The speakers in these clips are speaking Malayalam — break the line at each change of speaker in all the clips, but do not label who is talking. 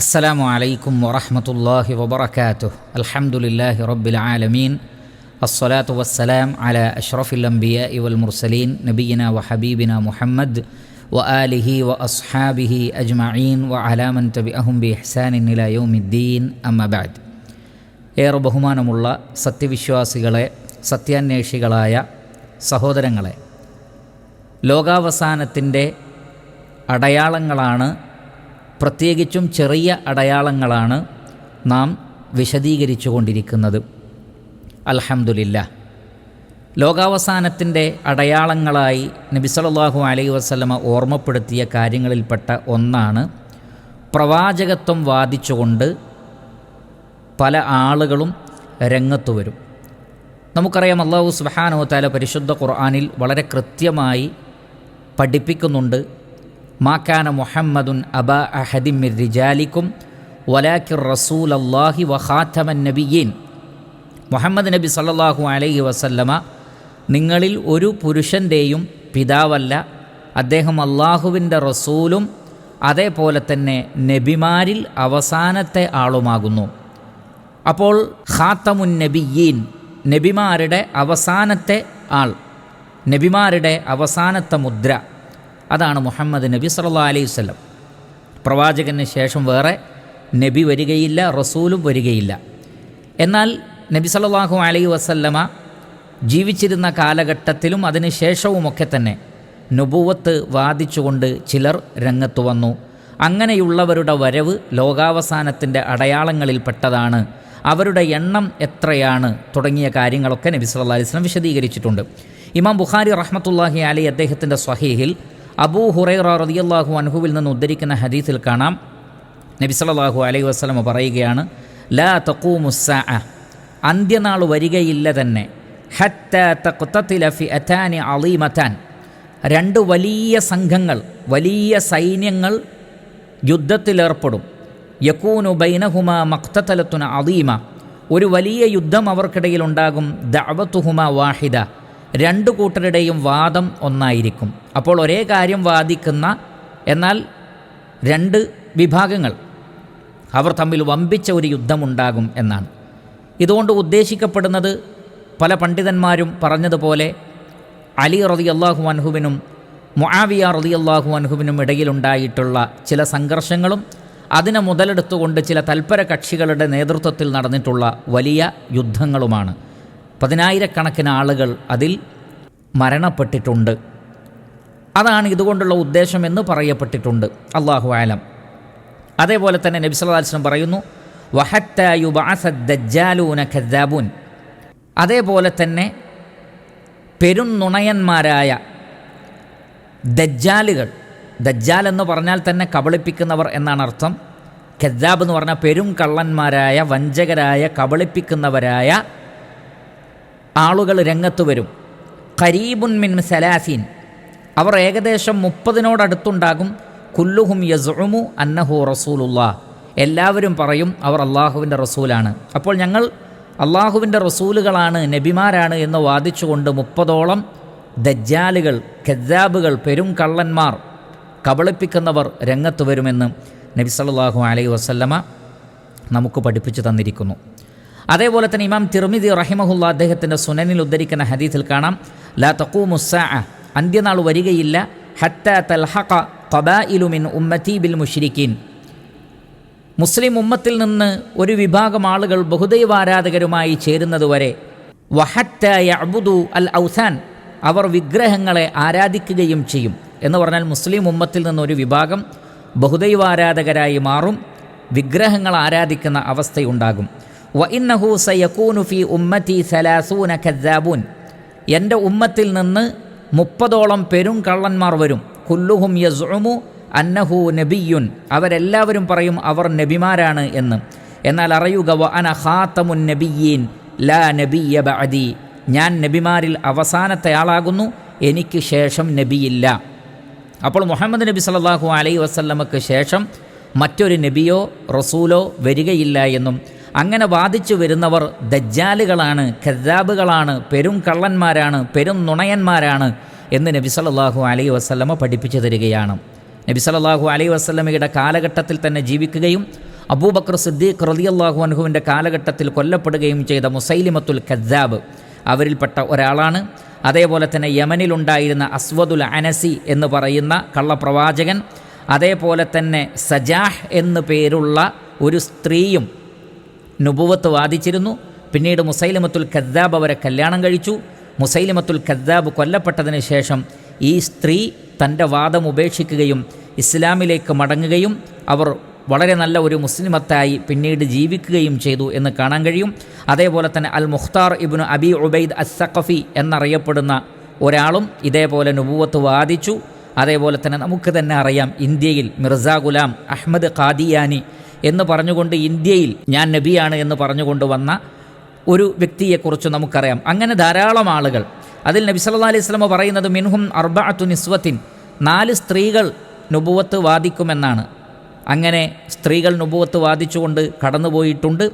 السلام عليكم ورحمة الله وبركاته الحمد لله رب العالمين الصلاة والسلام على أشرف الأنبياء والمرسلين نبينا وحبيبنا محمد وآله وأصحابه أجمعين وعلى من تبعهم بإحسان إلى يوم الدين أما بعد ഏറെ ബഹുമാനമുള്ള സത്യവിശ്വാസികളെ സത്യാന്വേഷികളായ സഹോദരങ്ങളെ ലോകാവസാനത്തിൻ്റെ അടയാളങ്ങളാണ് പ്രത്യേകിച്ചും ചെറിയ അടയാളങ്ങളാണ് നാം വിശദീകരിച്ചു കൊണ്ടിരിക്കുന്നത് അലഹമുല്ല ലോകാവസാനത്തിന്റെ അടയാളങ്ങളായി നബിസലാഹു അലൈ വസ്ലമ ഓർമ്മപ്പെടുത്തിയ കാര്യങ്ങളിൽപ്പെട്ട ഒന്നാണ് പ്രവാചകത്വം വാദിച്ചുകൊണ്ട് പല ആളുകളും രംഗത്തു വരും. നമുക്കറിയാം അള്ളാഹു സുബാനോ താല പരിശുദ്ധ ഖുർആാനിൽ വളരെ കൃത്യമായി പഠിപ്പിക്കുന്നുണ്ട് മാക്കാന മുഹമ്മദുൻ അബ അഹദിമിർ റിജാലിക്കും വലാക്കിർ റസൂൽ അള്ളാഹി വഹാത്തമൻ നബിയീൻ. മുഹമ്മദ് നബി സല്ലാഹു അലൈഹി വസല്ലമ നിങ്ങളിൽ ഒരു പുരുഷന്റെയും പിതാവല്ല അദ്ദേഹം അള്ളാഹുവിന്റെ റസൂലും അതേപോലെ തന്നെ നബിമാരിൽ അവസാനത്തെ ആളുമാകുന്നു. അപ്പോൾ ഖാത്തമുൻ നബിയീൻ നബിമാരുടെ അവസാനത്തെ ആൾ നബിമാരുടെ അവസാനത്തെ മുദ്ര. അതാണ് മുഹമ്മദ് നബി സല്ലാ അലൈഹി വല്ലം പ്രവാചകന് ശേഷം വേറെ നബി വരികയില്ല റസൂലും വരികയില്ല. എന്നാൽ നബി സല്ലാഹു അലൈഹി വസല്ലമ ജീവിച്ചിരുന്ന കാലഘട്ടത്തിലും അതിന് ശേഷവുമൊക്കെ തന്നെ നുബുവത്ത് വാദിച്ചുകൊണ്ട് ചിലർ രംഗത്ത് വന്നു. അങ്ങനെയുള്ളവരുടെ വരവ് ലോകാവസാനത്തിന്റെ അടയാളങ്ങളിൽപ്പെട്ടതാണ് അവരുടെ എണ്ണം എത്രയാണ് തുടങ്ങിയ കാര്യങ്ങളൊക്കെ നബി സല്ലാ അലൈഹി വസല്ലം വിശദീകരിച്ചിട്ടുണ്ട്. ഇമാം ബുഖാരി റഹ്മത്തുല്ലാഹി അലി അദ്ദേഹത്തിന്റെ സ്വഹീഹിൽ അബൂ ഹുറൈറ റളിയല്ലാഹു അൻഹുവിൽ നിന്ന് ഉദ്ധരിക്കുന്ന ഹദീസിൽ കാണാം. നബി സല്ലല്ലാഹു അലൈഹി വസ്ലമ പറയുകയാണ് ലാ തഖൂമുസ്സാ അന്ത്യനാൾ വരികയില്ല തന്നെ. രണ്ട് വലിയ സംഘങ്ങൾ വലിയ സൈന്യങ്ങൾ യുദ്ധത്തിലേർപ്പെടും. യക്കൂനു ബൈനഹുമ മക്തത്തലത്തുന അലീമ ഒരു വലിയ യുദ്ധം അവർക്കിടയിൽ ഉണ്ടാകും ദഅവത്തുഹുമ വാഹിദ. രണ്ടു കൂട്ടരുടെയും വാദം ഒന്നായിരിക്കും. അപ്പോൾ ഒരേ കാര്യം വാദിക്കുന്ന എന്നാൽ രണ്ട് വിഭാഗങ്ങൾ അവർ തമ്മിൽ വമ്പിച്ച ഒരു യുദ്ധമുണ്ടാകും എന്നാണ്. ഇതുകൊണ്ട് ഉദ്ദേശിക്കപ്പെടുന്നത് പല പണ്ഡിതന്മാരും പറഞ്ഞതുപോലെ അലി റതി അള്ളാഹു അൻഹുവിനും മുആവിയ റതി അള്ളാഹു അൻഹുവിനും ഇടയിലുണ്ടായിട്ടുള്ള ചില സംഘർഷങ്ങളും അതിനെ മുതലെടുത്തുകൊണ്ട് ചില തൽപര കക്ഷികളുടെ നേതൃത്വത്തിൽ നടന്നിട്ടുള്ള വലിയ യുദ്ധങ്ങളുമാണ്. പതിനായിരക്കണക്കിന് ആളുകൾ അതിൽ മരണപ്പെട്ടിട്ടുണ്ട്. അതാണ് ഇതുകൊണ്ടുള്ള ഉദ്ദേശം എന്ന് പറയപ്പെട്ടിട്ടുണ്ട്. അള്ളാഹു ആലം. അതേപോലെ തന്നെ നബി സല്ലാസ്ലം പറയുന്നു അതേപോലെ തന്നെ പെരുന്നുണയന്മാരായ ദജ്ജാലുകൾ ദജ്ജാൽ എന്ന് പറഞ്ഞാൽ തന്നെ കബളിപ്പിക്കുന്നവർ എന്നാണ് അർത്ഥം. ഖദ്ദാബ് എന്ന് പറഞ്ഞാൽ പെരും കള്ളന്മാരായ വഞ്ചകരായ കബളിപ്പിക്കുന്നവരായ ആളുകൾ രംഗത്ത് വരും. കരീബുൻ മിൻ സലാസീൻ. അവർ ഏകദേശം മുപ്പതിനോടടുത്തുണ്ടാകും. കുല്ലുഹും യസുമു അന്നഹു റസൂലുള്ള. എല്ലാവരും പറയും അവർ അള്ളാഹുവിന്റെ റസൂലാണ്. അപ്പോൾ ഞങ്ങൾ അള്ളാഹുവിന്റെ റസൂലുകളാണ് നബിമാരാണ് എന്ന് വാദിച്ചുകൊണ്ട് മുപ്പതോളം ദജ്ജാലുകൾ ഖദ്ദാബുകൾ പെരും കള്ളന്മാർ കബളിപ്പിക്കുന്നവർ രംഗത്ത് വരുമെന്ന് നബി സല്ലല്ലാഹു അലൈഹി വസല്ലമ നമുക്ക് പഠിപ്പിച്ചു തന്നിരിക്കുന്നു. അതേപോലെ തന്നെ ഇമാം തിർമിദി റഹിമഹുല്ല അദ്ദേഹത്തിന്റെ സുനനിൽ ഉദ്ധരിക്കുന്ന ഹദീസിൽ കാണാം ലാ തഖൂമുസ്സാ അന്ത്യനാൾ വരികയില്ല. ഹത്ത തൽഹഖ ഖബായിലു മിൻ ഉമ്മത്തി ബിൽ മുസ്ലിം ഉമ്മത്തിൽ നിന്ന് ഒരു വിഭാഗം ആളുകൾ ബഹുദൈവാരാധകരുമായി ചേരുന്നതുവരെ വഹത്ത യഅബുദു അൽ ഔസാൻ അവർ വിഗ്രഹങ്ങളെ ആരാധിക്കുകയും ചെയ്യും എന്ന് പറഞ്ഞാൽ മുസ്ലിം ഉമ്മത്തിൽ നിന്ന് ഒരു വിഭാഗം ബഹുദൈവാരാധകരായി മാറും വിഗ്രഹങ്ങൾ ആരാധിക്കുന്ന അവസ്ഥയുണ്ടാകും. വ ഇന്നഹു സയക്കൂനു ഫി ഉമ്മത്തി സലാസൂന ഖദ്ദാബൂൻ എന്റെ ഉമ്മത്തിൽ നിന്ന് മുപ്പതോളം പെരും കള്ളന്മാർ വരും. കുല്ലുഹും യസുമു അന്നഹു നബിയുൻ. അവരെല്ലാവരും പറയും അവർ നബിമാരാണ് എന്ന്. എന്നാൽ അറിയുക വ അന ഖാത്തമുൻ നബിയീൻ ലാ നബിയ ബഅദി. ഞാൻ നബിമാരിൽ അവസാനത്തെ ആളാകുന്നു എനിക്ക് ശേഷം നബിയില്ല. അപ്പോൾ മുഹമ്മദ് നബി സല്ലാഹു അലൈ വസല്ലമക്ക് ശേഷം മറ്റൊരു നബിയോ റസൂലോ വരികയില്ല എന്നും അങ്ങനെ വാദിച്ചു വരുന്നവർ ദജ്ജാലുകളാണ് ഖദ്ദാബുകളാണ് പെരും കള്ളന്മാരാണ് പെരും നുണയന്മാരാണ് എന്ന് നബി സല്ലല്ലാഹു അലൈഹി വസ്ലമ പഠിപ്പിച്ചു തരികയാണ്. നബി സല്ലല്ലാഹു അലൈഹി വസ്ലമയുടെ കാലഘട്ടത്തിൽ തന്നെ ജീവിക്കുകയും അബൂബക്കർ സിദ്ദീഖ് റളിയല്ലാഹു അൻഹുവിന്റെ കാലഘട്ടത്തിൽ കൊല്ലപ്പെടുകയും ചെയ്ത മുസൈലിമത്തുൽ കദ്ദാബ് അവരിൽപ്പെട്ട ഒരാളാണ്. അതേപോലെ തന്നെ യമനിലുണ്ടായിരുന്ന അസ്വദുൽ അനസി എന്ന് പറയുന്ന കള്ളപ്രവാചകൻ അതേപോലെ തന്നെ സജാഹ് എന്നു പേരുള്ള ഒരു സ്ത്രീയും നുബുവത്ത് വാദിച്ചിരുന്നു. പിന്നീട് മുസൈലമത്തുൽ ഖദ്ദാബ് അവരെ കല്യാണം കഴിച്ചു. മുസൈലമത്തുൽ ഖദ്ദാബ് കൊല്ലപ്പെട്ടതിന് ശേഷം ഈ സ്ത്രീ തന്റെ വാദം ഉപേക്ഷിക്കുകയും ഇസ്ലാമിലേക്ക് മടങ്ങുകയും അവർ വളരെ നല്ല ഒരു മുസ്ലിമത്തായി പിന്നീട് ജീവിക്കുകയും ചെയ്തു എന്ന് കാണാൻ കഴിയും. അതേപോലെ തന്നെ al Mukhtar ibn Abi Ubaid അസ്സഖഫി എന്നറിയപ്പെടുന്ന ഒരാളും ഇതേപോലെ നുബുവത്ത് വാദിച്ചു. അതേപോലെ തന്നെ നമുക്ക് തന്നെ അറിയാം ഇന്ത്യയിൽ മിർസ ഗുലാം അഹമ്മദ് ഖാദിയാനി എന്ന് പറഞ്ഞുകൊണ്ട് ഇന്ത്യയിൽ ഞാൻ നബിയാണ് എന്ന് പറഞ്ഞുകൊണ്ട് വന്ന ഒരു വ്യക്തിയെക്കുറിച്ച് നമുക്കറിയാം. അങ്ങനെ ധാരാളം ആളുകൾ. അതിൽ നബി സല്ലാ അലൈഹി സ്വലമ പറയുന്നത് മിൻഹും അർബഅത്തു നിസ്വത്തിൻ. നാല് സ്ത്രീകൾ നുപുവത്ത് വാദിക്കുമെന്നാണ്. അങ്ങനെ സ്ത്രീകൾ നുപുവത്ത് വാദിച്ചുകൊണ്ട് കടന്നുപോയിട്ടുണ്ട്.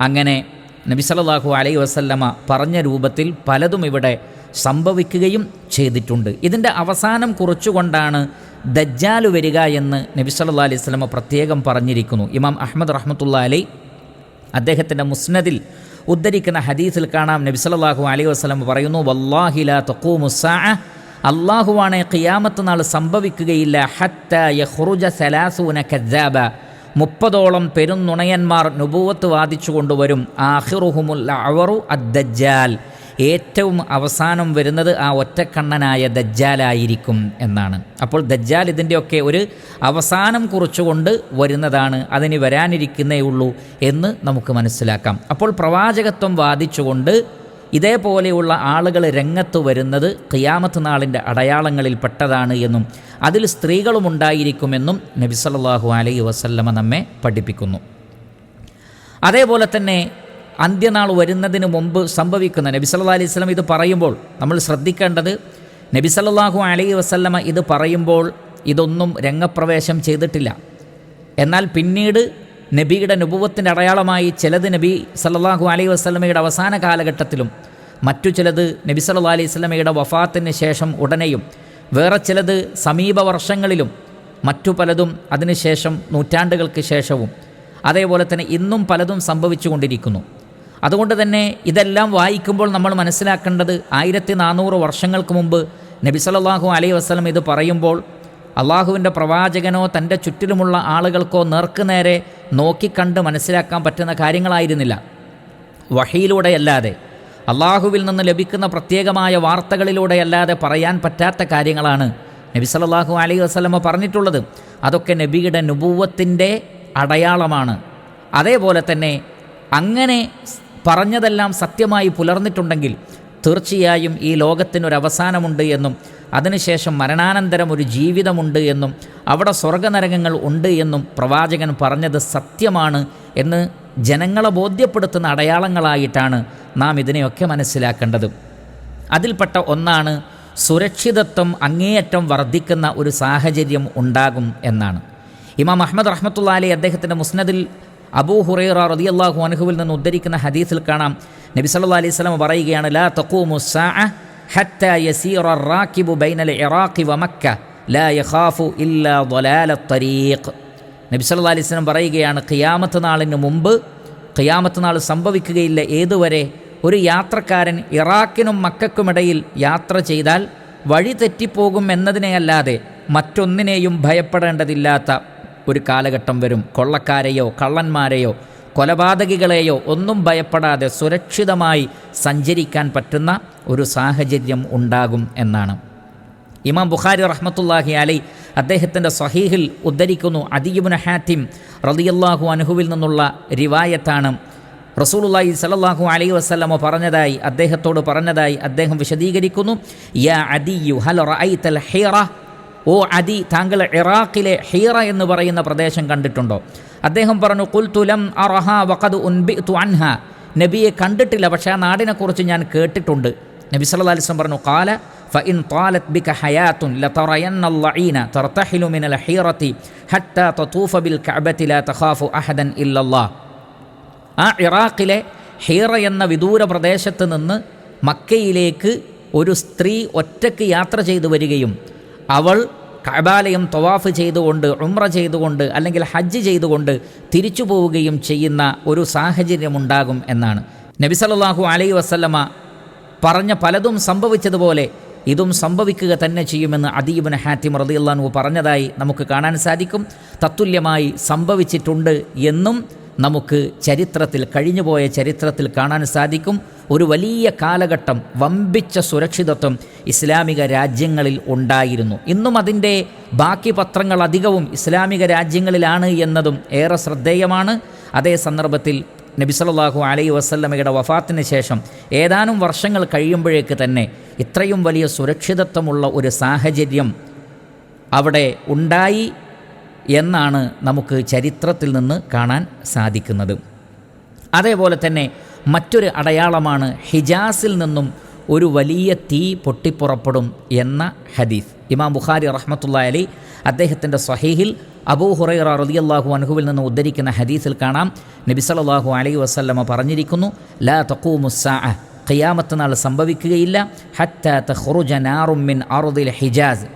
അങ്ങനെ നബി സല്ലാഹു അലൈഹി വസല്ലമ പറഞ്ഞ രൂപത്തിൽ പലതും ഇവിടെ സംഭവിക്കുകയും ചെയ്തിട്ടുണ്ട്. ഇതിന്റെ അവസാനം കുറിച്ചുകൊണ്ടാണ് ദജ്ജാൽ വരിക എന്ന് നബി സല്ലാ അലൈഹി സ്വലമ പ്രത്യേകം പറഞ്ഞിരിക്കുന്നു. ഇമാം അഹമ്മദ് റഹ്മത്തുള്ള അലൈ അദ്ദേഹത്തിന്റെ മുസ്നദിൽ ഉദ്ധരിക്കുന്ന ഹദീസിൽ കാണാം നബി സല്ലല്ലാഹു അലൈഹി വസല്ലം പറയുന്നു വല്ലാഹില തഖൂമുസ്സാ അള്ളാഹുവാണ് ഖിയാമത്ത് നാൾ സംഭവിക്കുകയില്ല. ഹത്ത യഹ്റുജ സലാസൂന കജാബ മുപ്പതോളം പെരുന്നുണയന്മാർ നുപൂവത്ത് വാദിച്ചു കൊണ്ടുവരും ആഹിറുഹുമുൽ അവറു അദ്ദജ്ജാൽ. ഏറ്റവും അവസാനം വരുന്നത് ആ ഒറ്റക്കണ്ണനായ ദജ്ജാലായിരിക്കും എന്നാണ്. അപ്പോൾ ദജ്ജാൽ ഇതിന്റെയൊക്കെ ഒരു അവസാനം കുറിച്ചുകൊണ്ട് വരുന്നതാണ് അതിന് വരാനിരിക്കുന്നേ ഉള്ളൂ എന്ന് നമുക്ക് മനസ്സിലാക്കാം. അപ്പോൾ പ്രവാചകത്വം വാദിച്ചുകൊണ്ട് ഇതേപോലെയുള്ള ആളുകൾ രംഗത്ത് വരുന്നത് ഖിയാമത്ത് നാളിന്റെ അടയാളങ്ങളിൽ പെട്ടതാണ് എന്നും അതിൽ സ്ത്രീകളും ഉണ്ടായിരിക്കുമെന്നും നബി അലൈ വസല്ലമ നമ്മെ പഠിപ്പിക്കുന്നു. അതേപോലെ തന്നെ അന്ത്യനാൾ വരുന്നതിന് മുമ്പ് സംഭവിക്കുന്ന നബി സല്ലാ അലൈഹി വസ്ലം ഇത് പറയുമ്പോൾ നമ്മൾ ശ്രദ്ധിക്കേണ്ടത് നബി സല്ലല്ലാഹു അലൈഹി വസ്ലമ ഇത് പറയുമ്പോൾ ഇതൊന്നും രംഗപ്രവേശം ചെയ്തിട്ടില്ല. എന്നാൽ പിന്നീട് നബിയുടെ നുപുവത്തിന്റെ അടയാളമായി ചിലത് നബി സല്ലാഹു അലൈഹി വസ്ലമയുടെ അവസാന കാലഘട്ടത്തിലും മറ്റു ചിലത് നബി സല്ലാ അലൈഹി വസ്ലമയുടെ വഫാത്തിന് ശേഷം ഉടനെയും വേറെ ചിലത് സമീപ വർഷങ്ങളിലും മറ്റു പലതും അതിനുശേഷം നൂറ്റാണ്ടുകൾക്ക് ശേഷവും. അതേപോലെ തന്നെ ഇന്നും പലതും സംഭവിച്ചു കൊണ്ടിരിക്കുന്നു അതുകൊണ്ട് തന്നെ ഇതെല്ലാം വായിക്കുമ്പോൾ നമ്മൾ മനസ്സിലാക്കേണ്ടത് ആയിരത്തി നാനൂറ് വർഷങ്ങൾക്ക് മുമ്പ് നബി സല്ലല്ലാഹു അലൈഹി വസല്ലം ഇത് പറയുമ്പോൾ അള്ളാഹുവിന്റെ പ്രവാചകനോ തന്റെ ചുറ്റിലുമുള്ള ആളുകൾക്കോ നേർക്കുനേരെ നോക്കിക്കണ്ട് മനസ്സിലാക്കാൻ പറ്റുന്ന കാര്യങ്ങളായിരുന്നില്ല. വഹിയിലൂടെയല്ലാതെ അള്ളാഹുവിൽ നിന്ന് ലഭിക്കുന്ന പ്രത്യേകമായ വാർത്തകളിലൂടെയല്ലാതെ പറയാൻ പറ്റാത്ത കാര്യങ്ങളാണ് നബി സല്ലല്ലാഹു അലൈഹി വസ്ലമ പറഞ്ഞിട്ടുള്ളത്. അതൊക്കെ നബിയുടെ നുപൂവത്തിന്റെ അടയാളമാണ്. അതേപോലെ തന്നെ അങ്ങനെ പറഞ്ഞതെല്ലാം സത്യമായി പുലർന്നിട്ടുണ്ടെങ്കിൽ തീർച്ചയായും ഈ ലോകത്തിനൊരവസാനമുണ്ട് എന്നും അതിനുശേഷം മരണാനന്തരം ഒരു ജീവിതമുണ്ട് എന്നും അവിടെ സ്വർഗനരകങ്ങൾ ഉണ്ട് എന്നും പ്രവാചകൻ പറഞ്ഞത് സത്യമാണ് എന്ന് ജനങ്ങളെ ബോധ്യപ്പെടുത്തുന്ന അടയാളങ്ങളായിട്ടാണ് നാം ഇതിനെയൊക്കെ മനസ്സിലാക്കേണ്ടത്. അതിൽപ്പെട്ട ഒന്നാണ് സുരക്ഷിതത്വം അങ്ങേയറ്റം വർദ്ധിക്കുന്ന ഒരു സാഹചര്യം ഉണ്ടാകും എന്നാണ്. ഇമാം അഹമ്മദ് റഹ്മത്തുള്ള അലി അദ്ദേഹത്തിന്റെ മുസ്നദിൽ അബൂ ഹുറൈറ റതി അള്ളാഹു അനുഹുവിൽ നിന്ന് ഉദ്ധരിക്കുന്ന ഹദീസിൽ കാണാം. നബി സല്ലാ അലൈഹി സ്വലം പറയുകയാണ് ലാ തക്കൂമു ഹത്ത യസീറ ബൈനൽ ഇറാഖി ലാ യഖാഫു ഇല്ലാ നബി അലൈഹി പറയുകയാണ് ഖിയാമത്ത് നാളിന് മുമ്പ് ഖിയാമത്ത് നാൾ സംഭവിക്കുകയില്ല ഏതുവരെ ഒരു യാത്രക്കാരൻ ഇറാഖിനും മക്കൾക്കുമിടയിൽ യാത്ര ചെയ്താൽ വഴി തെറ്റിപ്പോകും എന്നതിനെയല്ലാതെ മറ്റൊന്നിനെയും ഭയപ്പെടേണ്ടതില്ലാത്ത ഒരു കാലഘട്ടം വരും. കൊള്ളക്കാരെയോ കള്ളന്മാരെയോ കൊലപാതകികളെയോ ഒന്നും ഭയപ്പെടാതെ സുരക്ഷിതമായി സഞ്ചരിക്കാൻ പറ്റുന്ന ഒരു സാഹചര്യം ഉണ്ടാകും എന്നാണ്. ഇമാം ബുഖാരി റഹ്മത്തുല്ലാഹി അലൈ അദ്ദേഹത്തിന്റെ സഹീഹിൽ ഉദ്ധരിക്കുന്നു അദീബുൻ ഹാത്തിം റതിയല്ലാഹു അനുഹുവിൽ നിന്നുള്ള റിവായത്താണ്. റസൂലുള്ളാഹി സലല്ലാഹു അലൈ വസ്ലമ പറഞ്ഞതായി അദ്ദേഹത്തോട് പറഞ്ഞതായി അദ്ദേഹം വിശദീകരിക്കുന്നു യാ അദിയു ഹൽ റഅയ്തൽ ഹീറ? ഓ അതി താങ്കൾ ഇറാഖിലെ ഹീറ എന്ന് പറയുന്ന പ്രദേശം കണ്ടിട്ടുണ്ടോ? അദ്ദേഹം പറഞ്ഞു കുൽ തുലം അറഹ വഖദ് ഉൻബി തുഹ നബിയെ കണ്ടിട്ടില്ല പക്ഷേ ആ നാടിനെക്കുറിച്ച് ഞാൻ കേട്ടിട്ടുണ്ട്. നബി സല്ലാ അലിസ്ലം പറഞ്ഞു കാല ഫ ഇൻ താലത് ബിക ഹയാത്തുൻ ലതറയന്ന ലഈന തർതഹിലു മിനൽ ഹീറത്തി ഹട്ട തൂഫ ബിൽ കഅബത്തി ലാ അഹദൻ ഇല്ലല്ലാഹ്. ആ ഇറാഖിലെ ഹീറ എന്ന വിദൂര പ്രദേശത്ത് നിന്ന് മക്കയിലേക്ക് ഒരു സ്ത്രീ ഒറ്റയ്ക്ക് യാത്ര ചെയ്തു വരികയും അവൾ കബാലയം തവാഫ് ചെയ്തുകൊണ്ട് ഉമ്ര ചെയ്തുകൊണ്ട് അല്ലെങ്കിൽ ഹജ്ജ് ചെയ്തുകൊണ്ട് തിരിച്ചു പോവുകയും ചെയ്യുന്ന ഒരു സാഹചര്യമുണ്ടാകും എന്നാണ്. നബി സല്ലല്ലാഹു അലൈഹി വസല്ലമ പറഞ്ഞ പലതും സംഭവിച്ചതുപോലെ ഇതും സംഭവിക്കുക തന്നെ ചെയ്യുമെന്ന് അദീബിന് ഹാത്തിം റളിയല്ലാഹു പറഞ്ഞതായി നമുക്ക് കാണാൻ സാധിക്കും. തത്തുല്യമായി സംഭവിച്ചിട്ടുണ്ട് എന്നും നമുക്ക് ചരിത്രത്തിൽ കഴിഞ്ഞുപോയ ചരിത്രത്തിൽ കാണാൻ സാധിക്കും. ഒരു വലിയ കാലഘട്ടം വമ്പിച്ച സുരക്ഷിതത്വം ഇസ്ലാമിക രാജ്യങ്ങളിൽ ഉണ്ടായിരുന്നു. ഇന്നും അതിന്റെ ബാക്കി പത്രങ്ങൾ അധികവും ഇസ്ലാമിക രാജ്യങ്ങളിലാണ് എന്നതും ഏറെ ശ്രദ്ധേയമാണ്. അതേ സന്ദർഭത്തിൽ നബി സല്ലല്ലാഹു അലൈഹി വസല്ലമയുടെ വഫാത്തിന് ശേഷം ഏതാനും വർഷങ്ങൾ കഴിയുമ്പോഴേക്ക് തന്നെ ഇത്രയും വലിയ സുരക്ഷിതത്വമുള്ള ഒരു സാഹചര്യം അവിടെ ഉണ്ടായി. എന്നാണ് നമുക്ക് ചരിത്രത്തിൽ നിന്ന് കാണാൻ സാധിക്കുന്നത്. അതേപോലെ തന്നെ മറ്റൊരു അടയാളമാണ് ഹിജാസിൽ നിന്നും ഒരു വലിയ തീ പൊട്ടിപ്പുറപ്പെടും എന്ന ഹദീസ്. ഇമാം ബുഖാരി റഹ്മത്തുള്ള അലി അദ്ദേഹത്തിന്റെ സ്വഹീഹിൽ അബൂ ഹുറൈറ റളിയല്ലാഹു അൻഹുവിൽ നിന്ന് ഉദ്ധരിക്കുന്ന ഹദീസിൽ കാണാം. നബി സല്ലല്ലാഹു അലൈഹി വസല്ലമ പറഞ്ഞിരിക്കുന്നു ലാ തഖൂമുസ്സാഅ ഖിയാമത്ത് നാൾ സംഭവിക്കുകയില്ല. ഹത്ത ഹിജാസ്.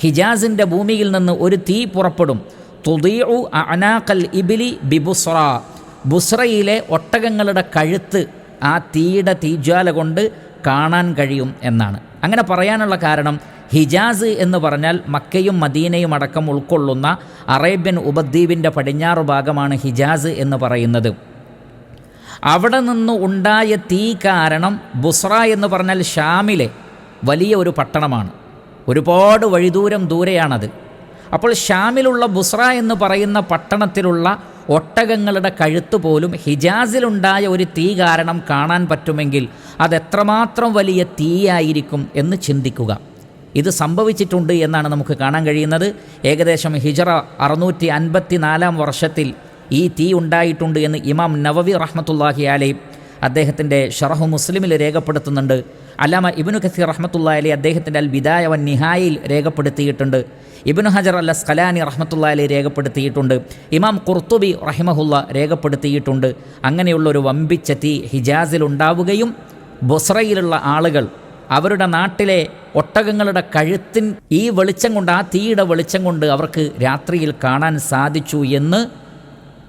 ഹിജാസിന്റെ ഭൂമിയിൽ നിന്ന് ഒരു തീ പുറപ്പെടും. തുദീഉ അനാക്കൽ ഇബിലി ബിബുസ്ര ബുസ്രയിലെ ഒട്ടകങ്ങളുടെ കഴുത്ത് ആ തീയുടെ തീജ്വാല കൊണ്ട് കാണാൻ കഴിയും എന്നാണ്. അങ്ങനെ പറയാനുള്ള കാരണം ഹിജാസ് എന്ന് പറഞ്ഞാൽ മക്കയും മദീനയും അടക്കം ഉൾക്കൊള്ളുന്ന അറേബ്യൻ ഉപദ്വീപിന്റെ പടിഞ്ഞാറ് ഭാഗമാണ് ഹിജാസ് എന്ന് പറയുന്നത്. അവിടെ നിന്ന് ഉണ്ടായ തീ കാരണം ബുസ്ര എന്ന് പറഞ്ഞാൽ ഷാമിലെ വലിയ ഒരു പട്ടണമാണ്. ഒരുപാട് വഴിദൂരം ദൂരെയാണത്. അപ്പോൾ ഷാമിലുള്ള ബുസ്ര എന്ന് പറയുന്ന പട്ടണത്തിലുള്ള ഒട്ടകങ്ങളുടെ കഴുത്ത് പോലും ഹിജാസിലുണ്ടായ ഒരു തീ കാരണം കാണാൻ പറ്റുമെങ്കിൽ അതെത്രമാത്രം വലിയ തീയായിരിക്കും എന്ന് ചിന്തിക്കുക. ഇത് സംഭവിച്ചിട്ടുണ്ട് എന്നാണ് നമുക്ക് കാണാൻ കഴിയുന്നത്. ഏകദേശം ഹിജറ അറുന്നൂറ്റി അൻപത്തി നാലാം വർഷത്തിൽ ഈ തീ ഉണ്ടായിട്ടുണ്ട് എന്ന് ഇമാം നവവി റഹ്മത്തുല്ലാഹി അലൈ അദ്ദേഹത്തിന്റെ ഷറഹു മുസ്ലിമിൽ രേഖപ്പെടുത്തുന്നുണ്ട്. അല്ലാമ ഇബിനു ഖസീർ റഹ്മത്തുള്ള അലി അദ്ദേഹത്തിന്റെ അൽ ബിദായ വൻ നിഹായിൽ രേഖപ്പെടുത്തിയിട്ടുണ്ട്. ഇബിനു ഹജർ അൽ സ്കലാനി റഹ്മത്തുള്ള അലി രേഖപ്പെടുത്തിയിട്ടുണ്ട്. ഇമാം കുർത്തുബി റഹിമഹുല്ല രേഖപ്പെടുത്തിയിട്ടുണ്ട്. അങ്ങനെയുള്ള ഒരു വമ്പിച്ച തീ ഹിജാസിൽ ഉണ്ടാവുകയും ബൊസ്രയിലുള്ള ആളുകൾ അവരുടെ നാട്ടിലെ ഒട്ടകങ്ങളുടെ കഴുത്തിൻ ഈ വെളിച്ചം കൊണ്ട് ആ തീയുടെ വെളിച്ചം കൊണ്ട് അവർക്ക് രാത്രിയിൽ കാണാൻ സാധിച്ചു എന്ന്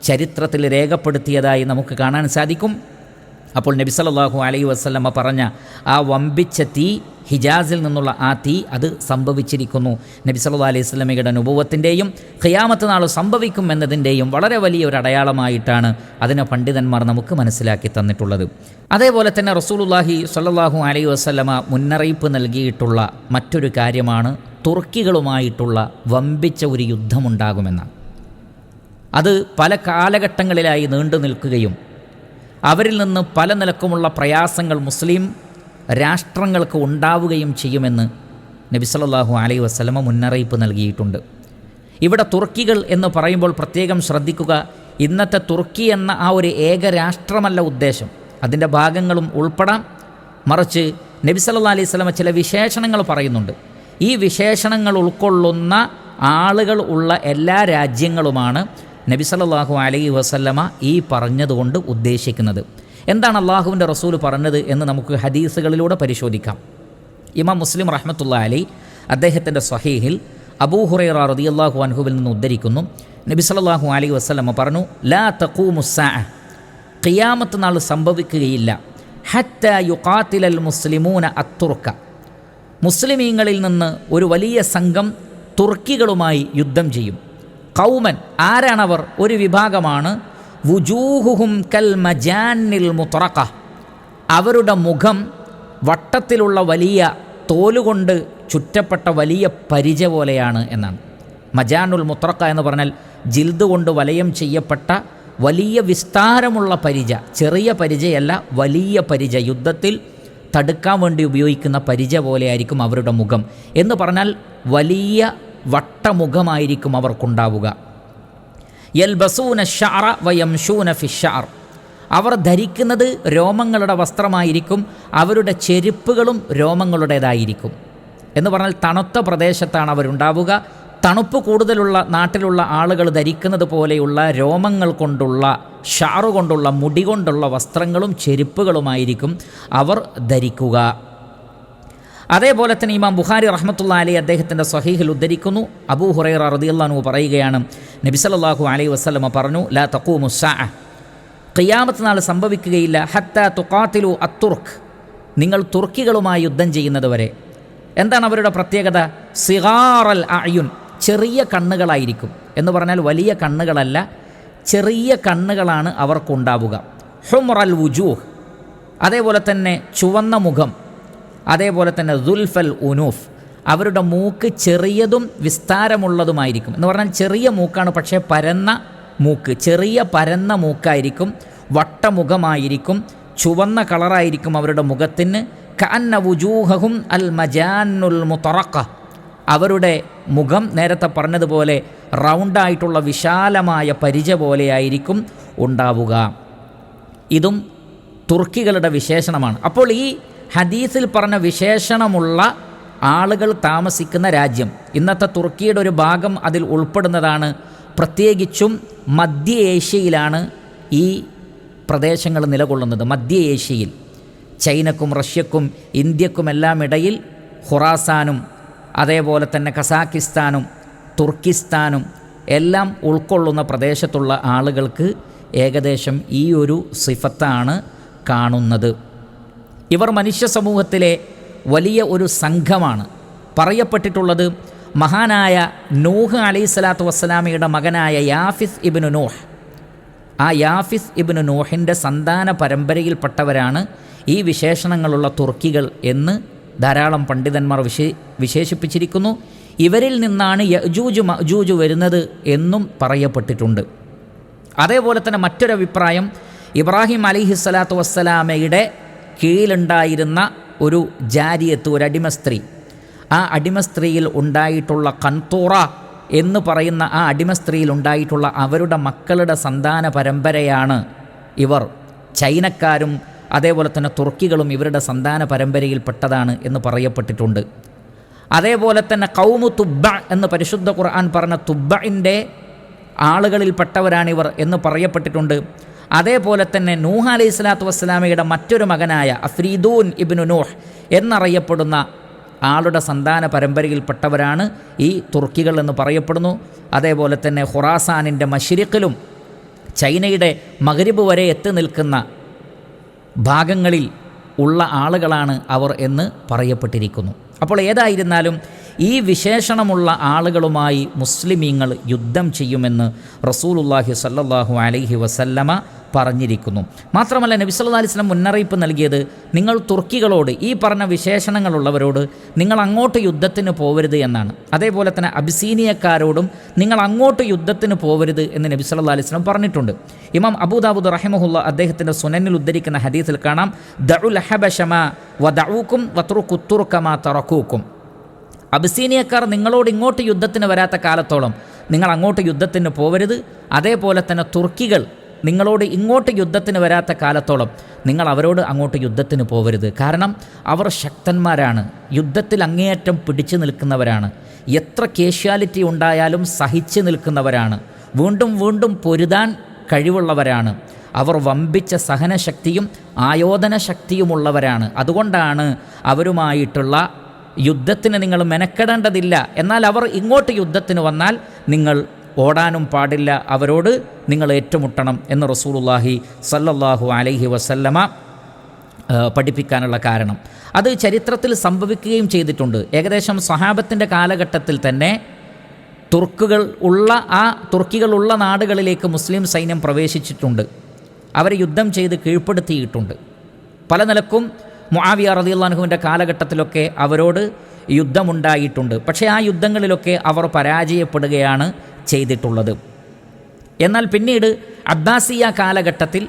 ചരിത്രത്തിൽ രേഖപ്പെടുത്തിയതായി നമുക്ക് കാണാൻ സാധിക്കും. അപ്പോൾ നബി സല്ലല്ലാഹു അലൈ വസല്ലമ പറഞ്ഞ ആ വമ്പിച്ച തീ ഹിജാസിൽ നിന്നുള്ള ആ തീ അത് സംഭവിച്ചിരിക്കുന്നു. നബി സല്ലല്ലാഹു അലൈഹി സ്വലമയുടെ അനുഭവത്തിന്റെയും ഖിയാമത്ത് നാൾ സംഭവിക്കും എന്നതിന്റെയും വളരെ വലിയ ഒരു അടയാളമായിട്ടാണ് അതിനെ പണ്ഡിതന്മാർ നമുക്ക് മനസ്സിലാക്കി തന്നിട്ടുള്ളത്. അതേപോലെ തന്നെ റസൂലുള്ളാഹി സല്ലാഹു അലൈഹി വസ്ലമ മുന്നറിയിപ്പ് നൽകിയിട്ടുള്ള മറ്റൊരു കാര്യമാണ് തുർക്കികളുമായിട്ടുള്ള വമ്പിച്ച ഒരു യുദ്ധമുണ്ടാകുമെന്നാണ്. അത് പല കാലഘട്ടങ്ങളിലായി നീണ്ടു നിൽക്കുകയും അവരിൽ നിന്ന് പല നിലക്കുമുള്ള പ്രയാസങ്ങൾ മുസ്ലിം രാഷ്ട്രങ്ങൾക്ക് ഉണ്ടാവുകയും ചെയ്യുമെന്ന് നബി സല്ലല്ലാഹു അലൈഹി വസല്ലമ മുന്നറിയിപ്പ് നൽകിയിട്ടുണ്ട്. ഇവിടെ തുർക്കികൾ എന്ന് പറയുമ്പോൾ പ്രത്യേകം ശ്രദ്ധിക്കുക ഇന്നത്തെ തുർക്കി എന്ന ആ ഒരു ഏക രാഷ്ട്രമല്ല ഉദ്ദേശം. അതിന്റെ ഭാഗങ്ങളും ഉൾപ്പെടാം. മറിച്ച് നബി സല്ലല്ലാഹു അലൈഹി സ്വലമ ചില വിശേഷണങ്ങൾ പറയുന്നുണ്ട്. ഈ വിശേഷണങ്ങൾ ഉൾക്കൊള്ളുന്ന ആളുകൾ ഉള്ള എല്ലാ രാജ്യങ്ങളുമാണ് നബി സല്ലല്ലാഹു അലൈഹി വസല്ലമ ഈ പറഞ്ഞതുകൊണ്ട് ഉദ്ദേശിക്കുന്നത്. എന്താണ് അള്ളാഹുവിന്റെ റസൂൽ പറഞ്ഞത് എന്ന് നമുക്ക് ഹദീസുകളിലൂടെ പരിശോധിക്കാം. ഇമാം മുസ്ലിം റഹ്മത്തുള്ള അലി അദ്ദേഹത്തിന്റെ സഹീഹിൽ അബൂ ഹുറൈറ റളിയല്ലാഹു അൻഹുവിൽ നിന്ന് ഉദ്ധരിക്കുന്നു. നബി സല്ലല്ലാഹു അലൈഹി വസല്ലമ പറഞ്ഞു ലാ തക്കൂ തഖൂമുസ്സാ ഖിയാമത്ത് നാൾ സംഭവിക്കുകയില്ല. ഹത്ത യുഖാത്തിലൽ മുസ്ലിമൂന അത്തുർക്ക. മുസ്ലിമീങ്ങളിൽ നിന്ന് ഒരു വലിയ സംഘം തുർക്കികളുമായി യുദ്ധം ചെയ്യും. കൗമൻ ആരാണവർ? ഒരു വിഭാഗമാണ്. വുജൂഹുഹും കൽ മജാനിൽ മുത്തറക്ക. അവരുടെ മുഖം വട്ടത്തിലുള്ള വലിയ തോലുകൊണ്ട് ചുറ്റപ്പെട്ട വലിയ പരിച പോലെയാണ് എന്നാണ്. മജാനുൽ മുത്തറക്ക എന്ന് പറഞ്ഞാൽ ജിൽദ് കൊണ്ട് വലയം ചെയ്യപ്പെട്ട വലിയ വിസ്താരമുള്ള പരിച ചെറിയ പരിചയല്ല വലിയ പരിച. യുദ്ധത്തിൽ തടുക്കാൻ വേണ്ടി ഉപയോഗിക്കുന്ന പരിച പോലെയായിരിക്കും അവരുടെ മുഖം. എന്ന് പറഞ്ഞാൽ വലിയ വട്ടമുഖമായിരിക്കും അവർക്കുണ്ടാവുക. യൽബസൂന ഷാറ വയംഷൂന ഫിഷാർ അവർ ധരിക്കുന്നത് രോമങ്ങളുടെ വസ്ത്രമായിരിക്കും അവരുടെ ചെരുപ്പുകളും രോമങ്ങളുടേതായിരിക്കും. എന്ന് പറഞ്ഞാൽ തണുത്ത പ്രദേശത്താണ് അവരുണ്ടാവുക. തണുപ്പ് കൂടുതലുള്ള നാട്ടിലുള്ള ആളുകൾ ധരിക്കുന്നത് പോലെയുള്ള രോമങ്ങൾ കൊണ്ടുള്ള ഷാറു കൊണ്ടുള്ള മുടി കൊണ്ടുള്ള വസ്ത്രങ്ങളും ചെരുപ്പുകളുമായിരിക്കും അവർ ധരിക്കുക. അതേപോലെ തന്നെ ഇമാം ബുഖാരി റഹ്മത്തുള്ള അലി അദ്ദേഹത്തിന്റെ സഹീഹിൽ ഉദ്ധരിക്കുന്നു. അബൂ ഹുറൈറ റദിയല്ലാഹു പറയുകയാണ് നബി സല്ലല്ലാഹു അലൈഹി വസല്ലമ പറഞ്ഞു ലാ തക്കൂ മുസാ ഖിയാമത്ത് നാൾ സംഭവിക്കുകയില്ല. ഹത്ത തുക്കാത്തിലു അത്തുർക്ക് നിങ്ങൾ തുർക്കികളുമായി യുദ്ധം ചെയ്യുന്നത് വരെ. എന്താണ് അവരുടെ പ്രത്യേകത? സിഗാറൽ അയുൻ ചെറിയ കണ്ണുകളായിരിക്കും. എന്ന് പറഞ്ഞാൽ വലിയ കണ്ണുകളല്ല ചെറിയ കണ്ണുകളാണ് അവർക്കുണ്ടാവുക. ഹുമറൽ വുജൂഹ്. അതേപോലെ തന്നെ ചുവന്ന മുഖം. അതേപോലെ തന്നെ ദുൽഫൽ ഉനൂഫ് അവരുടെ മൂക്ക് ചെറിയതും വിസ്താരമുള്ളതുമായിരിക്കും. എന്ന് പറഞ്ഞാൽ ചെറിയ മൂക്കാണ് പക്ഷേ പരന്ന മൂക്ക് ചെറിയ പരന്ന മൂക്കായിരിക്കും വട്ടമുഖമായിരിക്കും ചുവന്ന കളറായിരിക്കും അവരുടെ മുഖത്തിന്. കന്ന വുജൂഹഹും അൽ മജാനുൽ മുത്തറക്ക അവരുടെ മുഖം നേരത്തെ പറഞ്ഞതുപോലെ റൗണ്ടായിട്ടുള്ള വിശാലമായ പരിച പോലെയായിരിക്കും ഉണ്ടാവുക. ഇതും തുർക്കികളുടെ വിശേഷണമാണ്. അപ്പോൾ ഈ ഹദീസിൽ പറഞ്ഞ വിശേഷണമുള്ള ആളുകൾ താമസിക്കുന്ന രാജ്യം. ഇന്നത്തെ തുർക്കിയുടെ ഒരു ഭാഗം അതിൽ ഉൾപ്പെടുന്നതാണ്. പ്രത്യേകിച്ചും മധ്യ ഏഷ്യയിലാണ് ഈ പ്രദേശങ്ങൾ നിലകൊള്ളുന്നത്. മധ്യ ഏഷ്യയിൽ. ചൈനക്കും റഷ്യക്കും ഇന്ത്യക്കുമെല്ലാം ഇടയിൽ ഖുറാസാനും അതേപോലെ തന്നെ കസാക്കിസ്ഥാനും തുർക്കിസ്ഥാനും എല്ലാം ഉൾക്കൊള്ളുന്ന പ്രദേശത്തുള്ള ആളുകൾക്ക് ഏകദേശം ഈ ഒരു സിഫത്താണ് കാണുന്നത്. ഇവർ മനുഷ്യ സമൂഹത്തിലെ വലിയ ഒരു സംഘമാണ്. പറയപ്പെട്ടിട്ടുള്ളത് മഹാനായ നൂഹ് അലൈഹി സ്വലാത്തു വസ്സലാമയുടെ മകനായ യാഫിസ് ഇബിനു നൂഹ്. ആ യാഫിസ് ഇബിനു നൂഹിന്റെ സന്താന പരമ്പരയിൽപ്പെട്ടവരാണ് ഈ വിശേഷണങ്ങളുള്ള തുർക്കികൾ എന്ന് ധാരാളം പണ്ഡിതന്മാർ വിശേ വിശേഷിപ്പിച്ചിരിക്കുന്നു. ഇവരിൽ നിന്നാണ് യജൂജു മജൂജു വരുന്നത് എന്നും പറയപ്പെട്ടിട്ടുണ്ട്. അതേപോലെ തന്നെ മറ്റൊരഭിപ്രായം ഇബ്രാഹിം അലിഹി സ്വലാത്തു വസ്സലാമയുടെ കീഴിലുണ്ടായിരുന്ന ഒരു ജാരിയത്ത് ഒരു അടിമ സ്ത്രീ ആ അടിമ സ്ത്രീയിൽ ഉണ്ടായിട്ടുള്ള കന്തൂറ എന്ന് പറയുന്ന ആ അടിമ സ്ത്രീയിൽ ഉണ്ടായിട്ടുള്ള അവരുടെ മക്കളുടെ സന്താന പരമ്പരയാണ് ഇവർ. ചൈനക്കാരും അതേപോലെ തന്നെ തുർക്കികളും ഇവരുടെ സന്താന പരമ്പരയിൽപ്പെട്ടതാണ് എന്ന് പറയപ്പെട്ടിട്ടുണ്ട്. അതേപോലെ തന്നെ കൗമു തുബ്ബ എന്ന് പരിശുദ്ധ ഖുർആൻ പറഞ്ഞ തുബ്ബിന്റെ ആളുകളിൽപ്പെട്ടവരാണിവർ എന്ന് പറയപ്പെട്ടിട്ടുണ്ട്. അതേപോലെ തന്നെ നൂഹ അലൈഹി സ്വലാത്തു വസ്സലാമയുടെ മറ്റൊരു മകനായ അഫ്രീദൂൻ ഇബ്നു നൂഹ് എന്നറിയപ്പെടുന്ന ആളുടെ സന്താന പരമ്പരയിൽപ്പെട്ടവരാണ് ഈ തുർക്കികൾ എന്ന് പറയപ്പെടുന്നു. അതേപോലെ തന്നെ ഖുറാസാനിന്റെ മഷിരിക്കിലും ചൈനയുടെ മകരിബ് വരെ എത്തി നിൽക്കുന്ന ഭാഗങ്ങളിൽ ഉള്ള ആളുകളാണ് അവർ എന്ന് പറയപ്പെട്ടിരിക്കുന്നു. അപ്പോൾ ഏതായിരുന്നാലും ഈ വിശേഷണമുള്ള ആളുകളുമായി മുസ്ലിമീങ്ങൾ യുദ്ധം ചെയ്യുമെന്ന് റസൂലുല്ലാഹി സല്ലാഹു അലൈഹി വസല്ലമ പറഞ്ഞിരിക്കുന്നു. മാത്രമല്ല നബി വസല്ലം മുന്നറിയിപ്പ് നൽകിയത് നിങ്ങൾ തുർക്കികളോട് ഈ പറഞ്ഞ വിശേഷണങ്ങളുള്ളവരോട് നിങ്ങൾ അങ്ങോട്ട് യുദ്ധത്തിന് പോവരുത് എന്നാണ്. അതേപോലെ തന്നെ അബിസീനിയക്കാരോടും നിങ്ങൾ അങ്ങോട്ട് യുദ്ധത്തിന് പോവരുത് എന്ന് നബി സല്ലല്ലാഹു അലൈഹി വസല്ലം പറഞ്ഞിട്ടുണ്ട്. ഇമാം അബൂദാബുദ് റഹിമഹുല്ല അദ്ദേഹത്തിന്റെ സുനനിൽ ഉദ്ധരിക്കുന്ന ഹദീസിൽ കാണാം ദഉൽ ഹബശമ വ ദഊക്കും വത്രുക്കുത്തുറുക്കമാ തറക്കൂക്കും. അബിസീനിയക്കാർ നിങ്ങളോട് ഇങ്ങോട്ട് യുദ്ധത്തിന് വരാത്ത കാലത്തോളം നിങ്ങൾ അങ്ങോട്ട് യുദ്ധത്തിന് പോവരുത്. അതേപോലെ തന്നെ തുർക്കികൾ നിങ്ങളോട് ഇങ്ങോട്ട് യുദ്ധത്തിന് വരാത്ത കാലത്തോളം നിങ്ങൾ അവരോട് അങ്ങോട്ട് യുദ്ധത്തിന് പോവരുത്. കാരണം അവർ ശക്തന്മാരാണ്. യുദ്ധത്തിൽ അങ്ങേയറ്റം പിടിച്ചു നിൽക്കുന്നവരാണ്. എത്ര കേഷ്യാലിറ്റി ഉണ്ടായാലും സഹിച്ചു നിൽക്കുന്നവരാണ്. വീണ്ടും വീണ്ടും പൊരുതാൻ കഴിവുള്ളവരാണ്. അവർ വമ്പിച്ച സഹനശക്തിയും ആയോധന ശക്തിയുമുള്ളവരാണ് അതുകൊണ്ടാണ് അവരുമായിട്ടുള്ള യുദ്ധത്തിന് നിങ്ങൾ മെനക്കെടേണ്ടതില്ല. എന്നാൽ അവർ ഇങ്ങോട്ട് യുദ്ധത്തിന് വന്നാൽ നിങ്ങൾ ഓടാനും പാടില്ല. അവരോട് നിങ്ങൾ ഏറ്റുമുട്ടണം എന്ന് റസൂലുള്ളാഹി സല്ലല്ലാഹു അലൈഹി വസല്ലമ പഠിപ്പിക്കാനുള്ള കാരണം. അത് ചരിത്രത്തിൽ സംഭവിക്കുകയും ചെയ്തിട്ടുണ്ട്. ഏകദേശം സഹാബത്തിന്റെ കാലഘട്ടത്തിൽ തന്നെ തുർക്കുകൾ ഉള്ള ആ തുർക്കികളുള്ള നാടുകളിലേക്ക് മുസ്ലിം സൈന്യം പ്രവേശിച്ചിട്ടുണ്ട്. അവരെ യുദ്ധം ചെയ്ത് കീഴ്പ്പെടുത്തിയിട്ടുണ്ട്. പല നിലക്കും മുആവിയ റദിയുള്ളാൻഹുവിന്റെ കാലഘട്ടത്തിലൊക്കെ അവരോട് യുദ്ധമുണ്ടായിട്ടുണ്ട്. പക്ഷേ ആ യുദ്ധങ്ങളിലൊക്കെ അവർ പരാജയപ്പെടുകയാണ് ചെയ്തിട്ടുള്ളത്. എന്നാൽ പിന്നീട് അബ്ബാസിയ കാലഘട്ടത്തിൽ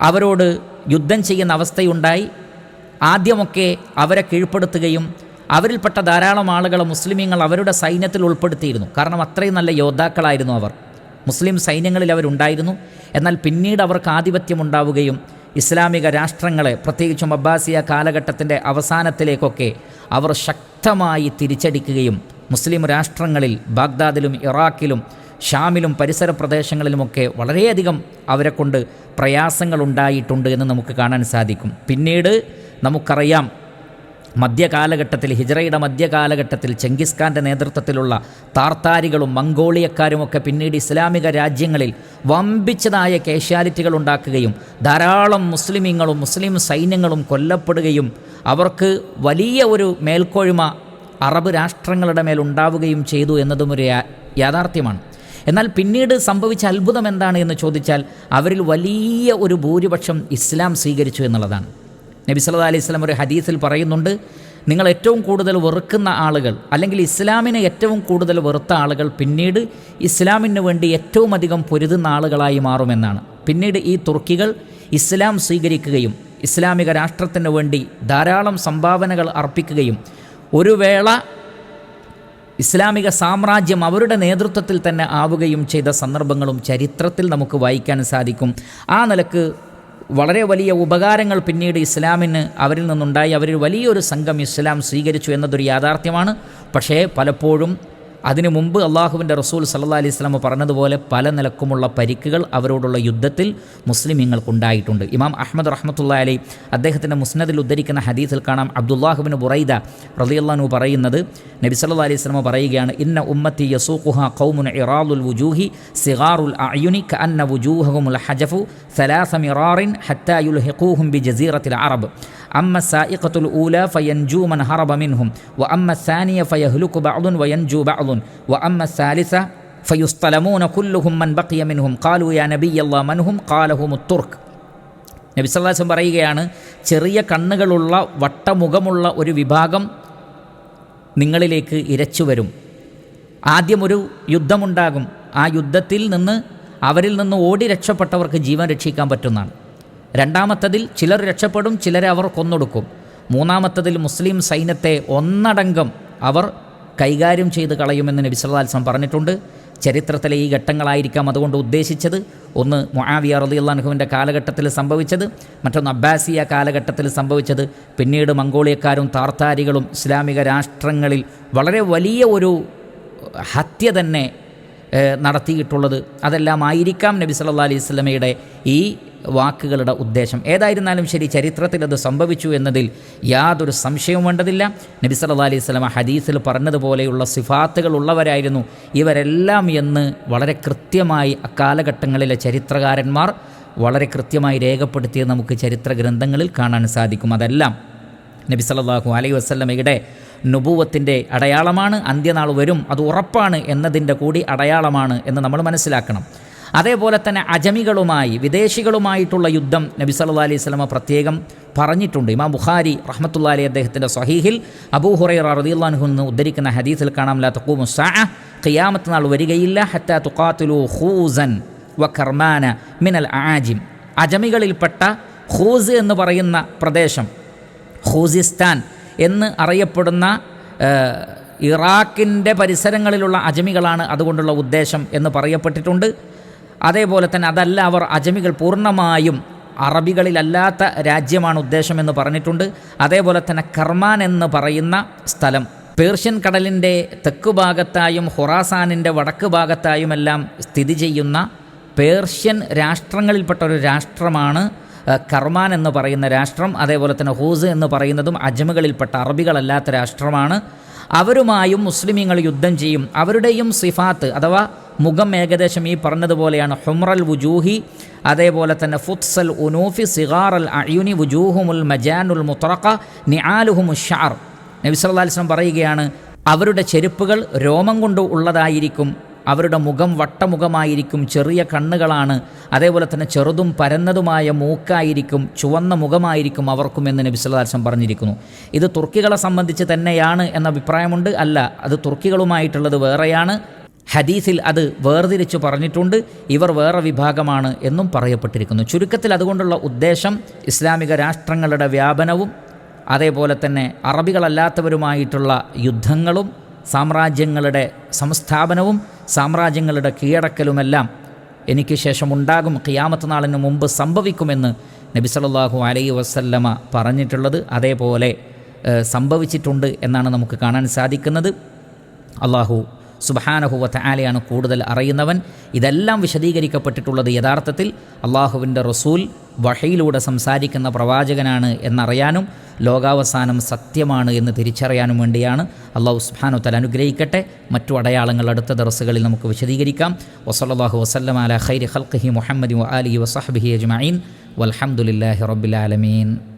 അവരോട് യുദ്ധം ചെയ്യുന്ന അവസ്ഥയുണ്ടായി. ആദ്യമൊക്കെ അവരെ കീഴ്പ്പെടുത്തുകയും അവരിൽപ്പെട്ട ധാരാളം ആളുകളെ മുസ്ലിമീങ്ങൾ അവരുടെ സൈന്യത്തിൽ ഉൾപ്പെടുത്തിയിരുന്നു. കാരണം അത്രയും നല്ല യോദ്ധാക്കളായിരുന്നു അവർ. മുസ്ലിം സൈന്യങ്ങളിൽ അവരുണ്ടായിരുന്നു. എന്നാൽ പിന്നീട് അവർക്ക് ആധിപത്യമുണ്ടാവുകയും ഇസ്ലാമിക രാഷ്ട്രങ്ങളെ പ്രത്യേകിച്ചും അബ്ബാസിയ കാലഘട്ടത്തിന്റെ അവസാനത്തിലേക്കൊക്കെ അവർ ശക്തമായി തിരിച്ചടിക്കുകയും മുസ്ലിം രാഷ്ട്രങ്ങളിൽ ബാഗ്ദാദിലും ഇറാഖിലും ഷാമിലും പരിസര പ്രദേശങ്ങളിലുമൊക്കെ വളരെയധികം അവരെ കൊണ്ട് പ്രയാസങ്ങളുണ്ടായിട്ടുണ്ട് എന്ന് നമുക്ക് കാണാൻ സാധിക്കും. പിന്നീട് നമുക്കറിയാം മധ്യകാലഘട്ടത്തിൽ ഹിജ്റയുടെ മധ്യകാലഘട്ടത്തിൽ ചെങ്കിസ്ഖാന്റെ നേതൃത്വത്തിലുള്ള താർത്താരികളും മംഗോളിയക്കാരും ഒക്കെ പിന്നീട് ഇസ്ലാമിക രാജ്യങ്ങളിൽ വമ്പിച്ചതായ കേഷ്യാലിറ്റികൾ ഉണ്ടാക്കുകയും ധാരാളം മുസ്ലിമീങ്ങളും മുസ്ലിം സൈന്യങ്ങളും കൊല്ലപ്പെടുകയും അവർക്ക് വലിയ ഒരു മേൽക്കോയ്മ അറബ് രാഷ്ട്രങ്ങളുടെ മേൽ ഉണ്ടാവുകയും ചെയ്തു എന്നതും ഒരു യാഥാർത്ഥ്യമാണ്. എന്നാൽ പിന്നീട് സംഭവിച്ച അത്ഭുതം എന്താണ് എന്ന് ചോദിച്ചാൽ അവരിൽ വലിയ ഒരു ഭൂരിപക്ഷം ഇസ്ലാം സ്വീകരിച്ചു എന്നുള്ളതാണ്. നബി സല്ലല്ലാഹു അലൈഹി വസല്ലം ഒരു ഹദീസിൽ പറയുന്നുണ്ട് നിങ്ങൾ ഏറ്റവും കൂടുതൽ വെറുക്കുന്ന ആളുകൾ അല്ലെങ്കിൽ ഇസ്ലാമിനെ ഏറ്റവും കൂടുതൽ വെറുത്ത ആളുകൾ പിന്നീട് ഇസ്ലാമിന് വേണ്ടി ഏറ്റവും അധികം പൊരുതുന്ന ആളുകളായി മാറുമെന്നാണ്. പിന്നീട് ഈ തുർക്കികൾ ഇസ്ലാം സ്വീകരിക്കുകയും ഇസ്ലാമിക രാഷ്ട്രത്തിന് വേണ്ടി ധാരാളം സംഭാവനകൾ അർപ്പിക്കുകയും ഒരു വേള ഇസ്ലാമിക സാമ്രാജ്യം അവരുടെ നേതൃത്വത്തിൽ തന്നെ ആവുകയും ചെയ്ത സന്ദർഭങ്ങളും ചരിത്രത്തിൽ നമുക്ക് വായിക്കാൻ സാധിക്കും. ആ നിലയ്ക്ക് വളരെ വലിയ ഉപകാരങ്ങൾ പിന്നീട് ഇസ്ലാമിന് അവരിൽ നിന്നുണ്ടായി. അവരിൽ വലിയൊരു സംഘം ഇസ്ലാം സ്വീകരിച്ചു എന്നതൊരു യാഥാർത്ഥ്യമാണ്. പക്ഷേ പലപ്പോഴും അതിനു മുമ്പ് അള്ളാഹുവിന്റെ റസൂൽ സല്ലാ അലൈഹി സ്വലാം പറഞ്ഞതുപോലെ പല നിലക്കുമുള്ള പരിക്കുകൾ അവരോടുള്ള യുദ്ധത്തിൽ മുസ്ലിമീങ്ങൾക്കുണ്ടായിട്ടുണ്ട് ഇമാം അഹമ്മദ് റഹ്മത്തുള്ള അലി അദ്ദേഹത്തിന്റെ മുസ്നദിൽ ഉദ്ധരിക്കുന്ന ഹദീസിൽ കാണാം. അബ്ദുല്ലാഹുബിൻ ബുറൈദ റലിയല്ലാനു പറയുന്നത് നബി സല്ലാ അലൈഹി സ്വലമ പറയുകയാണ് ഇന്ന ഉമ്മത്തി യസൂഖുഹ ഖൗമുൻ ഇറാദുൽ വുജൂഹി സിഗാറുൽ അയുനി ക അന്ന ഹജഫു ഹജഫു സലാസമിറാറിൻ ഹത്തായുൽ ഹെക്കൂഹും ബി ജസീറത്തിൽ അറബ്. അമ്മ സായിഖത്തുൽ ഊല ഫയൻജു മൻ ഹറബ മിൻഹും. വ അമ്മ സാനിയ ഫയഹ്ലുക്കു ബഅദുൻ വയൻജു ബഅദുൻ. വ അമ്മ സാലിസ ഫയുസ്തലമൂന കുല്ലുഹും മൻ ബഖിയ മിൻഹും. ഖാലു യാ നബിയല്ലാ മൻഹും ഖാലഹുമു നബി സല്ലാസം പറയുകയാണ് ചെറിയ കണ്ണുകളുള്ള വട്ടമുഖമുള്ള ഒരു വിഭാഗം നിങ്ങളിലേക്ക് ഇരച്ചു വരും. ആദ്യം ഒരു യുദ്ധമുണ്ടാകും. ആ യുദ്ധത്തിൽ നിന്ന് അവരിൽ നിന്ന് ഓടി രക്ഷപ്പെട്ടവർക്ക് ജീവൻ രക്ഷിക്കാൻ പറ്റുന്നതാണ്. രണ്ടാമത്തതിൽ ചിലർ രക്ഷപ്പെടും ചിലരെ അവർ കൊന്നൊടുക്കും. മൂന്നാമത്തതിൽ മുസ്ലിം സൈന്യത്തെ ഒന്നടങ്കം അവർ കൈകാര്യം ചെയ്ത് കളയുമെന്ന് നബി പറഞ്ഞിട്ടുണ്ട്. ചരിത്രത്തിലെ ഈ ഘട്ടങ്ങളായിരിക്കാം അതുകൊണ്ട് ഉദ്ദേശിച്ചത്. ഒന്ന് മൊഹാവിയ റലിയുള്ളാൻഹുവിന്റെ കാലഘട്ടത്തിൽ സംഭവിച്ചത് മറ്റൊന്ന് അബ്ബാസിയ കാലഘട്ടത്തിൽ സംഭവിച്ചത്. പിന്നീട് മംഗോളിയക്കാരും താർത്താരികളും ഇസ്ലാമിക രാഷ്ട്രങ്ങളിൽ വളരെ വലിയ ഒരു ഹത്യ തന്നെ നടത്തിയിട്ടുള്ളത്. അതെല്ലാം ആയിരിക്കാം നബി സല്ലാ അലൈഹി സ്വലമയുടെ ഈ വാക്കുകളുടെ ഉദ്ദേശം. ഏതായിരുന്നാലും ശരി ചരിത്രത്തിൽ അത് സംഭവിച്ചു എന്നതിൽ യാതൊരു സംശയവും വേണ്ടതില്ല. നബി സല്ലല്ലാഹു അലൈഹി സ്വലമ ഹദീസിൽ പറഞ്ഞതുപോലെയുള്ള സിഫാത്തുകൾ ഉള്ളവരായിരുന്നു ഇവരെല്ലാം എന്ന് വളരെ കൃത്യമായി അക്കാലഘട്ടങ്ങളിലെ ചരിത്രകാരന്മാർ വളരെ കൃത്യമായി രേഖപ്പെടുത്തിയത് നമുക്ക് ചരിത്ര ഗ്രന്ഥങ്ങളിൽ കാണാൻ സാധിക്കും. അതെല്ലാം നബി സല്ലല്ലാഹു അലൈഹി വസ്ലമയുടെ നുപൂവത്തിന്റെ അടയാളമാണ്. അന്ത്യനാൾ വരും അത് ഉറപ്പാണ് എന്നതിന്റെ കൂടി അടയാളമാണ് എന്ന് നമ്മൾ മനസ്സിലാക്കണം. അതേപോലെ തന്നെ അജമികളുമായി വിദേശികളുമായിട്ടുള്ള യുദ്ധം നബി സല്ലാ അലൈഹി സ്വലമ പ്രത്യേകം പറഞ്ഞിട്ടുണ്ട്. ഇമാം ബുഖാരി റഹ്മത്തുള്ളാഹി അലൈഹി അദ്ദേഹത്തിന്റെ സഹീഹിൽ അബൂ ഹുറൈറ റളിയല്ലാഹു എന്ന് ഉദ്ധരിക്കുന്ന ഹദീസിൽ കാണാം ലാ തഖൂമു സാ ഖിയാമത്ത് നാൾ വരികയില്ല ഹത്താ തുക്കാത്തുലു ഹൂസൻ വ കർമാന മിനൽ ആജിം അജമികളിൽപ്പെട്ട ഹൂസ് എന്ന് പറയുന്ന പ്രദേശം ഹൂസിസ്ഥാൻ എന്ന് അറിയപ്പെടുന്ന ഇറാഖിന്റെ പരിസരങ്ങളിലുള്ള അജമികളാണ് അതുകൊണ്ടുള്ള ഉദ്ദേശം എന്ന് പറയപ്പെട്ടിട്ടുണ്ട്. അതേപോലെ തന്നെ അതല്ല അവർ അജമികൾ പൂർണമായും അറബികളിലല്ലാത്ത രാജ്യമാണ് ഉദ്ദേശമെന്ന് പറഞ്ഞിട്ടുണ്ട്. അതേപോലെ തന്നെ കർമാൻ എന്ന് പറയുന്ന സ്ഥലം. പേർഷ്യൻ കടലിന്റെ തെക്ക് ഭാഗത്തായും ഹൊറാസാനിന്റെ വടക്ക് ഭാഗത്തായുമെല്ലാം സ്ഥിതി ചെയ്യുന്ന പേർഷ്യൻ രാഷ്ട്രങ്ങളിൽപ്പെട്ട ഒരു രാഷ്ട്രമാണ് കർമാൻ എന്ന് പറയുന്ന രാഷ്ട്രം. അതേപോലെ തന്നെ ഹൂസ് എന്ന് പറയുന്നതും അജമുകളിൽപ്പെട്ട അറബികളല്ലാത്ത രാഷ്ട്രമാണ്. അവരുമായും മുസ്ലിമീങ്ങൾ യുദ്ധം ചെയ്യും. അവരുടെയും സിഫാത്ത് അഥവാ മുഖം ഏകദേശം ഈ പറഞ്ഞതുപോലെയാണ്. ഹുമ്രൽ വുജൂഹി അതേപോലെ തന്നെ ഫുത്സൽ ഉനൂഫി സിഗാർ അൽ അയുനി വുജൂഹുമുൽ മജാനുൽ മുത്തറക്ക നിആലുഹുമു ഷാർ നബി സല്ലല്ലാഹു അലൈഹി വസല്ലം പറയുകയാണ് അവരുടെ ചെരുപ്പുകൾ രോമം കൊണ്ട് ഉള്ളതായിരിക്കും അവരുടെ മുഖം വട്ടമുഖമായിരിക്കും ചെറിയ കണ്ണുകളാണ് അതേപോലെ തന്നെ ചെറുതും പരന്നതുമായ മൂക്കായിരിക്കും ചുവന്ന മുഖമായിരിക്കും അവർക്കും എന്ന് നബി സല്ലല്ലാഹു പറഞ്ഞിരിക്കുന്നു. ഇത് തുർക്കികളെ സംബന്ധിച്ച് തന്നെയാണ് എന്ന അഭിപ്രായമുണ്ട് അല്ല അത് തുർക്കികളുമായിട്ടുള്ളത് വേറെയാണ്. ഹദീസിൽ അത് വേർതിരിച്ചു പറഞ്ഞിട്ടുണ്ട്. ഇവർ വേറെ വിഭാഗമാണ് എന്നും പറയപ്പെട്ടിരിക്കുന്നു. ചുരുക്കത്തിൽ അതുകൊണ്ടുള്ള ഉദ്ദേശം ഇസ്ലാമിക രാഷ്ട്രങ്ങളുടെ വ്യാപനവും അതേപോലെ തന്നെ അറബികളല്ലാത്തവരുമായിട്ടുള്ള യുദ്ധങ്ങളും സാമ്രാജ്യങ്ങളുടെ സംസ്ഥാപനവും സാമ്രാജ്യങ്ങളുടെ കീഴടക്കലുമെല്ലാം എനിക്ക് ശേഷം ഉണ്ടാകും ഖിയാമത്ത് നാളിന് മുമ്പ് സംഭവിക്കുമെന്ന് നബി സല്ലല്ലാഹു അലൈഹി വസല്ലമ പറഞ്ഞിട്ടുള്ളത് അതേപോലെ സംഭവിച്ചിട്ടുണ്ട് എന്നാണ് നമുക്ക് കാണാൻ സാധിക്കുന്നത്. അള്ളാഹു സുബഹാനഹുവത്ത് ആലയാണ് കൂടുതൽ അറിയുന്നവൻ. ഇതെല്ലാം വിശദീകരിക്കപ്പെട്ടിട്ടുള്ളത് യഥാർത്ഥത്തിൽ അള്ളാഹുവിന്റെ റസൂൽ വഹയിലൂടെ സംസാരിക്കുന്ന പ്രവാചകനാണ് എന്നറിയാനും ലോകാവസാനം സത്യമാണ് എന്ന് തിരിച്ചറിയാനും വേണ്ടിയാണ്. അള്ളാഹു സുബ്ഹാനഹു തല അനുഗ്രഹിക്കട്ടെ. മറ്റു അടയാളങ്ങൾ അടുത്ത ദർസുകളിൽ നമുക്ക് വിശദീകരിക്കാം. വസല്ലാഹു വസ്ലം അല ഖൈരി ഹൽഖി മുഹമ്മദി അലി വസഹബി അജ്മീൻ റബ്ബിൽ ആലമീൻ.